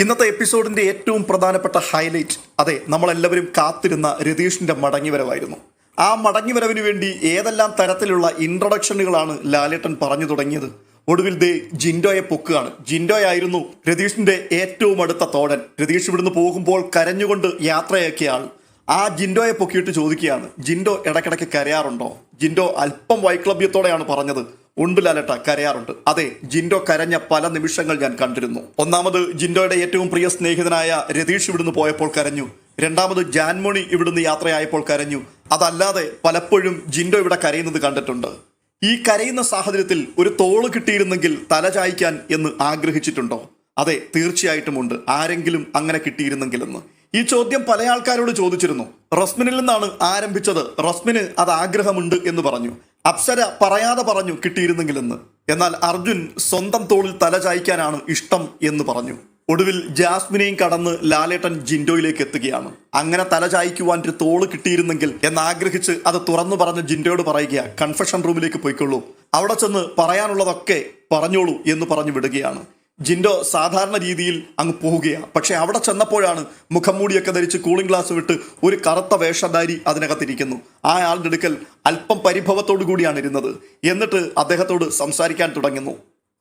ഇന്നത്തെ എപ്പിസോഡിന്റെ ഏറ്റവും പ്രധാനപ്പെട്ട ഹൈലൈറ്റ് അതെ നമ്മളെല്ലാവരും കാത്തിരുന്ന രതീഷിന്റെ മടങ്ങിവരവായിരുന്നു. ആ മടങ്ങിവരവിന് വേണ്ടി ഏതെല്ലാം തരത്തിലുള്ള ഇൻട്രൊഡക്ഷനുകളാണ് ലാലേട്ടൻ പറഞ്ഞു തുടങ്ങിയത്? ഒടുവിൽ ദേ ജിൻഡോയെ പൊക്കുകയാണ്. ജിൻഡോയായിരുന്നു രതീഷിന്റെ ഏറ്റവും അടുത്ത തോടൻ രതീഷ് ഇവിടുന്ന് പോകുമ്പോൾ കരഞ്ഞുകൊണ്ട് യാത്രയാക്കിയ ആൾ ആ ജിൻഡോയെ പൊക്കിയിട്ട് ചോദിക്കുകയാണ് ജിൻഡോ ഇടയ്ക്കിടയ്ക്ക് കരയാറുണ്ടോ? ജിൻഡോ അല്പം വൈക്ലഭ്യത്തോടെയാണ് പറഞ്ഞത് ഉണ്ട് ലാലട്ട കരയാറുണ്ട്. അതെ ജിൻഡോ കരഞ്ഞ പല നിമിഷങ്ങൾ ഞാൻ കണ്ടിരുന്നു. ഒന്നാമത് ജിൻഡോയുടെ ഏറ്റവും പ്രിയ സ്നേഹിതനായ രതീഷ് ഇവിടുന്ന് പോയപ്പോൾ കരഞ്ഞു. രണ്ടാമത് ജാൻമോണി ഇവിടുന്ന് യാത്രയായപ്പോൾ കരഞ്ഞു. അതല്ലാതെ പലപ്പോഴും ജിൻഡോ ഇവിടെ കരയുന്നത് കണ്ടിട്ടുണ്ട്. ഈ കരയുന്ന സാഹചര്യത്തിൽ ഒരു തോൾ കിട്ടിയിരുന്നെങ്കിൽ തല ചായ്ക്കാൻ എന്ന് ആഗ്രഹിച്ചിട്ടുണ്ടോ? അതെ തീർച്ചയായിട്ടുമുണ്ട് ആരെങ്കിലും അങ്ങനെ കിട്ടിയിരുന്നെങ്കിലെന്ന്. ഈ ചോദ്യം പല ആൾക്കാരോട് ചോദിച്ചിരുന്നു. റസ്മിനിൽ നിന്നാണ് ആരംഭിച്ചത്. റസ്മിന് അത് ആഗ്രഹമുണ്ട് എന്ന് പറഞ്ഞു. അപ്സര പറയാതെ പറഞ്ഞു കിട്ടിയിരുന്നെങ്കിലെന്ന്. എന്നാൽ അർജുൻ സ്വന്തം തോളിൽ തല ചായ്ക്കാനാണ് ഇഷ്ടം എന്ന് പറഞ്ഞു. ഒടുവിൽ ജാസ്മിനെയും കടന്ന് ലാലേട്ടൻ ജിൻഡോയിലേക്ക് എത്തുകയാണ്. അങ്ങനെ തല ചായ്ക്കുവാൻ ഒരു തോൾ കിട്ടിയിരുന്നെങ്കിൽ എന്നാഗ്രഹിച്ച് അത് തുറന്നു പറഞ്ഞ് ജിൻഡോയോട് പറയുക കൺഫെഷൻ റൂമിലേക്ക് പോയിക്കൊള്ളൂ. അവിടെ ചെന്ന് പറയാനുള്ളതൊക്കെ പറഞ്ഞോളൂ എന്ന് പറഞ്ഞു വിടുകയാണ്. ജിൻഡോ സാധാരണ രീതിയിൽ അങ്ങ് പോവുകയാണ് പക്ഷെ അവിടെ ചെന്നപ്പോഴാണ് മുഖംമൂടിയൊക്കെ ധരിച്ച് കൂളിംഗ് ഗ്ലാസ് വിട്ട് ഒരു കറുത്ത വേഷധാരി അതിനകത്തിരിക്കുന്നു. ആ ആളുടെ അടുക്കൽ അല്പം പരിഭവത്തോടു കൂടിയാണ് ഇരുന്നത്. എന്നിട്ട് അദ്ദേഹത്തോട് സംസാരിക്കാൻ തുടങ്ങുന്നു.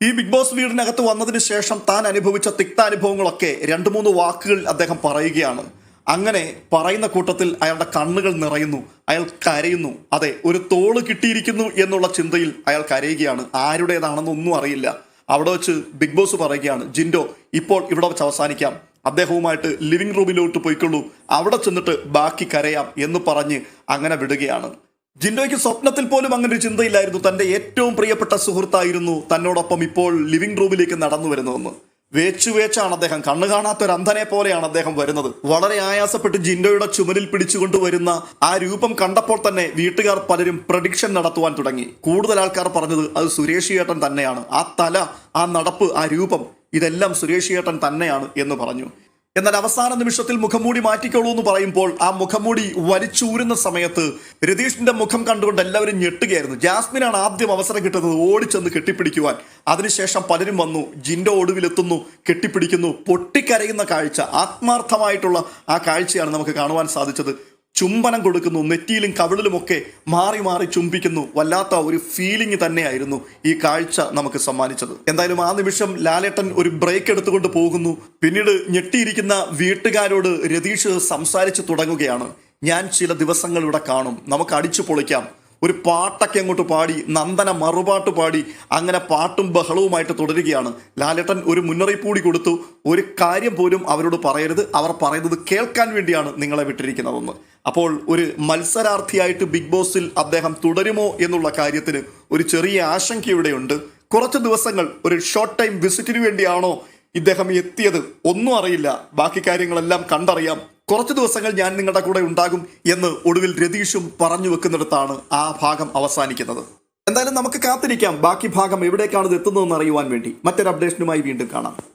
ഈ ബിഗ് ബോസ് വീടിനകത്ത് വന്നതിന് ശേഷം താൻ അനുഭവിച്ച തിക്താനുഭവങ്ങളൊക്കെ രണ്ട് മൂന്ന് വാക്കുകൾ അദ്ദേഹം പറയുകയാണ്. അങ്ങനെ പറയുന്ന കൂട്ടത്തിൽ അയാളുടെ കണ്ണുകൾ നിറയുന്നു അയാൾ കരയുന്നു. അതെ ഒരു തോൾ കിട്ടിയിരിക്കുന്നു എന്നുള്ള ചിന്തയിൽ അയാൾ കരയുകയാണ്. ആരുടേതാണെന്നൊന്നും അറിയില്ല. അവിടെ വെച്ച് ബിഗ് ബോസ് പറയുകയാണ് ജിൻഡോ ഇപ്പോൾ ഇവിടെ വെച്ച് അവസാനിക്കാം. അദ്ദേഹവുമായിട്ട് ലിവിംഗ് റൂമിലോട്ട് പോയിക്കൊള്ളൂ. അവിടെ ചെന്നിട്ട് ബാക്കി കരയാം എന്ന് പറഞ്ഞ് അങ്ങനെ വിടുകയാണ്. ജിൻഡോയ്ക്ക് സ്വപ്നത്തിൽ പോലും അങ്ങനെ ഒരു ചിന്തയില്ലായിരുന്നു. തന്റെ ഏറ്റവും പ്രിയപ്പെട്ട സുഹൃത്തായിരുന്നു തന്നോടൊപ്പം ഇപ്പോൾ ലിവിംഗ് റൂമിലേക്ക് നടന്നു വരുന്നതെന്ന്. വേച്ചു വേച്ചാണ് അദ്ദേഹം. കണ്ണു കാണാത്ത ഒരു അന്ധനെ പോലെയാണ് അദ്ദേഹം വരുന്നത്. വളരെ ആയാസപ്പെട്ട് ജിൻഡോയുടെ ചുമലിൽ പിടിച്ചുകൊണ്ട് വരുന്ന ആ രൂപം കണ്ടപ്പോൾ തന്നെ വീട്ടുകാർ പലരും പ്രഡിക്ഷൻ നടത്തുവാൻ തുടങ്ങി. കൂടുതൽ ആൾക്കാർ പറഞ്ഞത് അത് സുരേഷ് ഏട്ടൻ തന്നെയാണ്. ആ തല ആ നടപ്പ് ആ രൂപം ഇതെല്ലാം സുരേഷ് ഏട്ടൻ തന്നെയാണ് എന്ന് പറഞ്ഞു. എന്നാൽ അവസാന നിമിഷത്തിൽ മുഖംമൂടി മാറ്റിക്കോളൂ എന്ന് പറയുമ്പോൾ ആ മുഖംമൂടി വലിച്ചൂരുന്ന സമയത്ത് രതീഷിന്റെ മുഖം കണ്ടുകൊണ്ട് എല്ലാവരും ഞെട്ടുകയായിരുന്നു. ജാസ്മിനാണ് ആദ്യം അവസരം കിട്ടുന്നത് ഓടിച്ചെന്ന് കെട്ടിപ്പിടിക്കുവാൻ. അതിനുശേഷം പലരും വന്നു ജിന്റെ ഒടുവിലെത്തുന്നു കെട്ടിപ്പിടിക്കുന്നു പൊട്ടിക്കരയുന്ന കാഴ്ച ആത്മാർത്ഥമായിട്ടുള്ള ആ കാഴ്ചയാണ് നമുക്ക് കാണുവാൻ സാധിച്ചത്. ചുംബനം കൊടുക്കുന്നു നെറ്റിയിലും കവിളിലുമൊക്കെ മാറി മാറി ചുംബിക്കുന്നു. വല്ലാത്ത ഒരു ഫീലിംഗ് തന്നെയായിരുന്നു ഈ കാഴ്ച നമുക്ക് സമ്മാനിച്ചത്. എന്തായാലും ആ നിമിഷം ലാലേട്ടൻ ഒരു ബ്രേക്ക് എടുത്തുകൊണ്ട് പോകുന്നു. പിന്നീട് ഞെട്ടിയിരിക്കുന്ന വീട്ടുകാരോട് രതീഷ് സംസാരിച്ചു തുടങ്ങുകയാണ്. ഞാൻ ചില ദിവസങ്ങൾ ഇവിടെ കാണും. നമുക്ക് അടിച്ചു പൊളിക്കാം. ഒരു പാട്ടൊക്കെ അങ്ങോട്ട് പാടി നന്ദന മറുപാട്ട് പാടി അങ്ങനെ പാട്ടും ബഹളവുമായിട്ട് തുടരുകയാണ്. ലാലേട്ടൻ ഒരു മുന്നറിയിപ്പ് കൂടി കൊടുത്തു. ഒരു കാര്യം പോലും അവരോട് പറയരുത്. അവർ പറയുന്നത് കേൾക്കാൻ വേണ്ടിയാണ് നിങ്ങളെ വിട്ടിരിക്കുന്നതെന്ന്. അപ്പോൾ ഒരു മത്സരാർത്ഥിയായിട്ട് ബിഗ് ബോസിൽ അദ്ദേഹം തുടരുമോ എന്നുള്ള കാര്യത്തിന് ഒരു ചെറിയ ആശങ്ക ഇവിടെയുണ്ട്. കുറച്ച് ദിവസങ്ങൾ ഒരു ഷോർട്ട് ടൈം വിസിറ്റിന് വേണ്ടിയാണോ ഇദ്ദേഹം എത്തിയത്? ഒന്നും അറിയില്ല. ബാക്കി കാര്യങ്ങളെല്ലാം കണ്ടറിയാം. കുറച്ച് ദിവസങ്ങൾ ഞാൻ നിങ്ങളുടെ കൂടെ ഉണ്ടാകും എന്ന് ഒടുവിൽ രതീഷും പറഞ്ഞു വെക്കുന്നിടത്താണ് ആ ഭാഗം അവസാനിക്കുന്നത്. എന്തായാലും നമുക്ക് കാത്തിരിക്കാം. ബാക്കി ഭാഗം എവിടേക്കാണ് ഇത് എത്തുന്നതെന്ന് അറിയുവാൻ വേണ്ടി. മറ്റൊരു അപ്ഡേഷനുമായി വീണ്ടും കാണാം.